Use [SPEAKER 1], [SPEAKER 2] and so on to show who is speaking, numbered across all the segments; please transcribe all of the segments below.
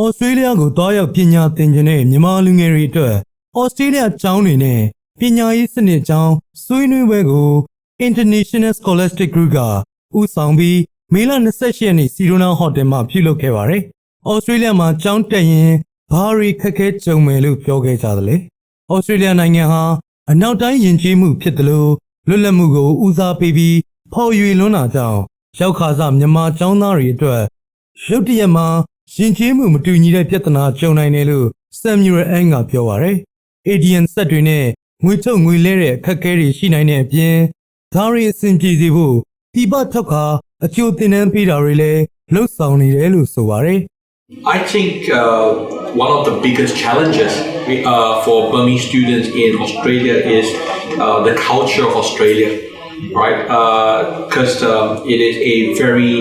[SPEAKER 1] ဩစတြေးလျကိုတွားရောက်ပညာသင်ခြင်းတဲ့မြန်မာလူငယ်တွေအတွက်ဩစတြေးလျကျောင်းတွေနဲ့ပညာရေးစနစ်ကျောင်းဆွေးနွေးပွဲကို International Scholastic Group ကဦးဆောင်ပြီးမေလ28ရက်နေ့စီရိုနာဟိုတယ်မှာပြုလုပ်ခဲ့ပါတယ်။ဩစတြေးလျမှာကျောင်းတက်ရင်ဘာတွေခက်ခဲကြုံမယ်လို့ပြောခဲ့ကြသလဲ။ဩစတြေးလျနိုင်ငံဟာအနောက်တိုင်းယဉ်ကျေးမှုဖြစ်တယ်လို့လွတ်လပ်မှုကိုဦးစားပေးပြီးဖော်ရွေလွန်းတာကြောင့်ရောက်ခါစမြန်မာကျောင်းသားတွေအတွက်ရုတ်တရက်မှာ ရှင်ကျေးမှုမတူညီတဲ့ပြဿနာကြုံနိုင်တယ်လို့ဆမ်မြူရယ်အန်ကပြောပါရယ်။ ADN ဆက်တွေနဲ့ငွေထုတ်ငွေလဲတဲ့အခက်အခဲတွေရှိနိုင်တဲ့အပြင်ဒါတွေအဆင်ပြေစေဖို့ဒီပထောက်ခါအကျိုးတင်နန်းပေးတာတွေလည်းလှုပ်ဆောင်နေတယ်လို့ဆိုပါရယ်
[SPEAKER 2] I think uh, one of the biggest challenges uh, for Burmese students in Australia is uh, the culture of Australia, right? Because um, it is a very,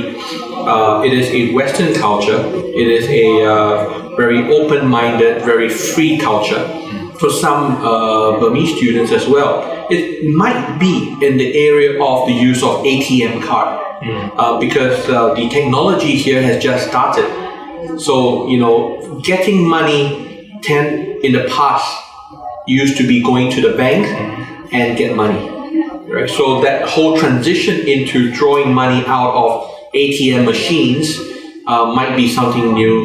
[SPEAKER 2] uh, it is a Western culture. It is a uh, very open-minded, very free culture. For some uh, Burmese students as well, it might be in the area of the use of ATM card, uh, because uh, the technology here has just started. So, you know, getting money tend in the past used to be going to the bank and get money. Right? So that whole transition into drawing money out of ATM machines uh, might be something new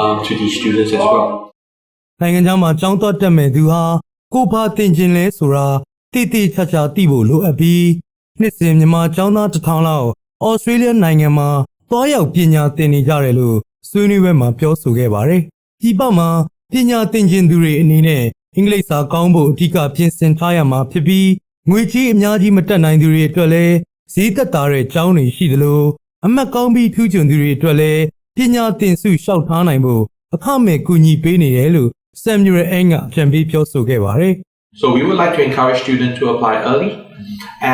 [SPEAKER 2] um, to these students as well.
[SPEAKER 1] နိုင်ငံခြားမှာကျောင်းသွားတက်မဲ့သူဟာကိုဘာတင်ကျင်လဲဆိုတာတိတိကျကျသိဖို့လိုအပ်ပြီးနှစ်စဉ်မြန်မာကျောင်းသားတစ်ထောင်လောက်ဩစတြေးလျနိုင်ငံမှာသွားရောက်ပညာသင်နေကြတယ်လို့ဆွေးနွေးပွဲမှာပြောဆိုခဲ့ပါတယ်။ဒီပတ်မှာပညာသင်ခြင်းသူတွေအနေနဲ့အင်္ဂလိပ်စာကောင်းဖို့အဓိကပြင်ဆင်ထားရမှာဖြစ်ပြီးငွေကြီးအများကြီးမတက်နိုင်သူတွေအတွက်လည်းဈေးသက်သာတဲ့ကျောင်းတွေရှိသလို အမတ်ကောင်းပြီးထူးချွန်သူတွေအတွက်လည်းပညာသင်စုလျှောက်ထားနိုင်ဖို့အခမဲ့ကူညီပေးနေတယ်လို့ Samuel Ng ကပြန်ပြီးပြောဆိုခဲ့ပါတယ်
[SPEAKER 2] So we would like to encourage students to apply early.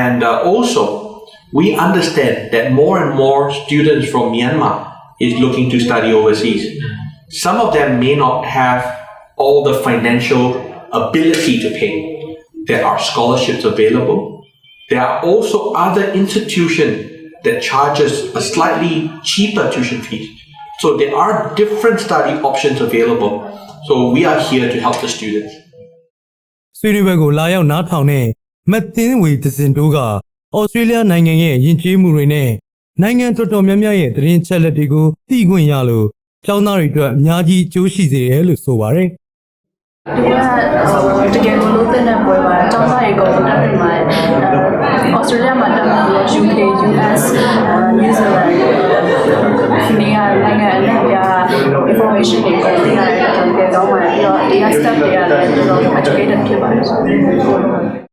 [SPEAKER 2] And uh, also, we understand that more and more students from Myanmar is looking to study overseas. Some of them may not have all the financial ability to pay. There are scholarships available. There are also other institutions that charges a slightly cheaper tuition fees. So there are different study options available. So we are here to help the students.
[SPEAKER 1] ဆွေးနွေးပွဲကိုလာရောက်နားထောင်တဲ့မတ်သင်းဝေတစင်တိုးကဩစတြေးလျနိုင်ငံရဲ့ယဉ်ကျေးမှုတွေနဲ့နိုင်ငံတော်တော်များများရဲ့သတင်းချက်လက်တွေကိုသိခွင့်ရလို့ကျောင်းသားတွေအတွက်အများကြီးအကျိုးရှိစေတယ်လို့ဆိုပါတယ်
[SPEAKER 3] ဒီကတကယ်ကိုလို့တဲ့တဲ့ပွဲမှာတောင်းစားရေကုန်တက်ပြီးမှာဩစတြေးလျမှာ ဒီနေရာနိုင်ငံအလိုက်ပြ information တွေကိုသိရတယ်တကယ်တော့မှပြီးတော့ဒီ staff တွေကလည်းတော်တော် educated ဖြစ်ပါတယ်